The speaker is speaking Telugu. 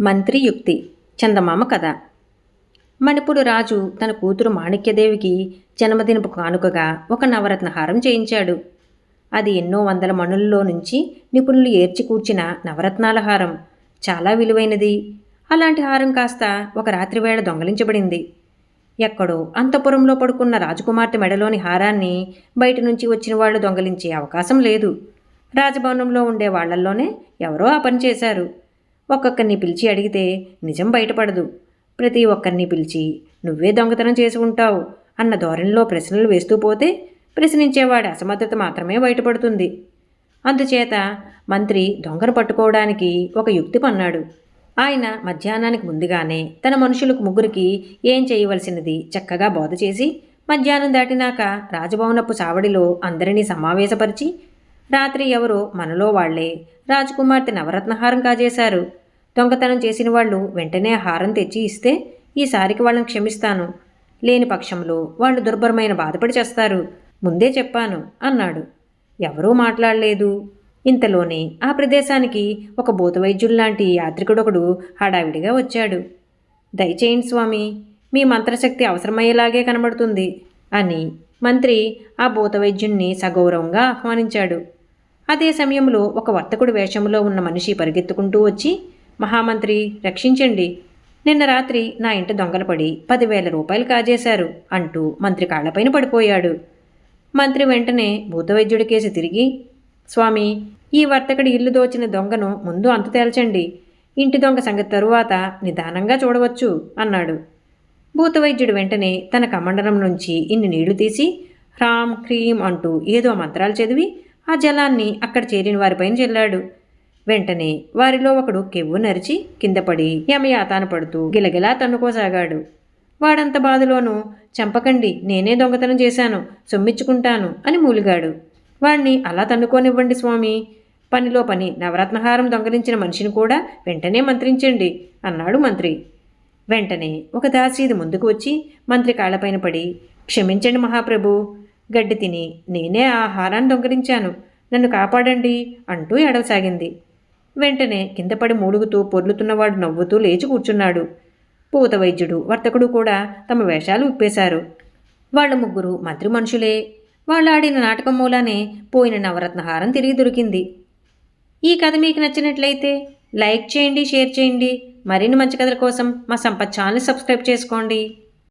మంత్రి యుక్తి చందమామ కథ. మణిపుడు రాజు తన కూతురు మాణిక్యదేవికి జన్మదినపు కానుకగా ఒక నవరత్న హారం చేయించాడు. అది ఎన్నో వందల మణుల్లో నుంచి నిపుణులు ఏర్చి కూర్చిన నవరత్నాల హారం. చాలా విలువైనది. అలాంటి హారం కాస్త ఒక రాత్రివేళ దొంగలించబడింది. ఎక్కడో అంతపురంలో పడుకున్న రాజకుమార్తె మెడలోని హారాన్ని బయట నుంచి వచ్చిన వాళ్ళు దొంగలించే అవకాశం లేదు. రాజభవనంలో ఉండే వాళ్ళల్లోనే ఎవరో ఆ పని చేశారు. ఒక్కొక్కరిని పిలిచి అడిగితే నిజం బయటపడదు. ప్రతి ఒక్కరిని పిలిచి నువ్వే దొంగతనం చేసి ఉంటావు అన్న ధోరణిలో ప్రశ్నలు వేస్తూ పోతే ప్రశ్నించేవాడి అసమర్థత మాత్రమే బయటపడుతుంది. అందుచేత మంత్రి దొంగను పట్టుకోవడానికి ఒక యుక్తి పన్నాడు. ఆయన మధ్యాహ్నానికి ముందుగానే తన మనుషులకు ముగ్గురికి ఏం చేయవలసినది చక్కగా బోధ చేసి మధ్యాహ్నం దాటినాక రాజభవనపు సావడిలో అందరినీ సమావేశపరిచి రాత్రి ఎవరో మనలో వాళ్ళే రాజకుమార్తె నవరత్నహారం కాజేశారు. దొంగతనం చేసిన వాళ్ళు వెంటనే హారం తెచ్చి ఇస్తే ఈసారికి వాళ్ళని క్షమిస్తాను. లేని పక్షంలో వాళ్ళు దుర్భరమైన బాధపడి చేస్తారు. ముందే చెప్పాను అన్నాడు. ఎవరూ మాట్లాడలేదు. ఇంతలోనే ఆ ప్రదేశానికి ఒక భూతవైద్యుల్లాంటి యాత్రికుడొకడు హడావిడిగా వచ్చాడు. దయచేయండి స్వామి మీ మంత్రశక్తి అవసరమయ్యేలాగే కనబడుతుంది అని మంత్రి ఆ భూతవైద్యుణ్ణి సగౌరవంగా ఆహ్వానించాడు. అదే సమయంలో ఒక వర్తకుడు వేషంలో ఉన్న మనిషి పరిగెత్తుకుంటూ వచ్చి మహామంత్రి రక్షించండి. నిన్న రాత్రి నా ఇంటి దొంగలు పడి పదివేల రూపాయలు కాజేశారు అంటూ మంత్రి కాళ్ళపైన పడిపోయాడు. మంత్రి వెంటనే భూతవైద్యుడి కేసి తిరిగి స్వామి ఈ వర్తకుడి ఇల్లు దోచిన దొంగను ముందు అంతు తేల్చండి. ఇంటి దొంగ సంగతి తరువాత నిదానంగా చూడవచ్చు అన్నాడు. భూతవైద్యుడు వెంటనే తన కమండలం నుంచి ఇన్ని నీళ్ళు తీసి హ్రామ్ క్రీం అంటూ ఏదో మంత్రాలు చదివి ఆ జలాన్ని అక్కడ చేరిన వారిపైన చెల్లాడు. వెంటనే వారిలో ఒకడు కెవ్వు నరిచి కిందపడి యమయాతాన పడుతూ గిలగిలా తన్నుకోసాగాడు. వాడంత బాధలోనూ చంపకండి నేనే దొంగతనం చేశాను సొమ్మిచ్చుకుంటాను అని మూలిగాడు. వాణ్ణి అలా తన్నుకోనివ్వండి స్వామి పనిలో పని నవరత్నహారం దొంగలించిన మనిషిని కూడా వెంటనే మంత్రించండి అన్నాడు మంత్రి. వెంటనే ఒక దాసీది ముందుకు వచ్చి మంత్రి కాళ్ళపైన పడి క్షమించండి మహాప్రభు గడ్డి తిని నేనే ఆ ఆహారాన్ని దొంగలించాను నన్ను కాపాడండి అంటూ ఎడవసాగింది వెంటనే కిందపడి మూలుగుతూ పొర్లుతున్నవాడు నవ్వుతూ లేచి కూర్చున్నాడు. పూత వైద్యుడు వర్తకుడు కూడా తమ వేషాలు విప్పేశారు. వాళ్ళ ముగ్గురు మంత్రి మనుషులే. వాళ్ళు ఆడిన నాటకం మూలానే పోయిన నవరత్నహారం తిరిగి దొరికింది. ఈ కథ మీకు నచ్చినట్లయితే లైక్ చేయండి షేర్ చేయండి. మరిన్ని మంచి కథల కోసం మా సంపత్ ఛానల్ సబ్స్క్రైబ్ చేసుకోండి.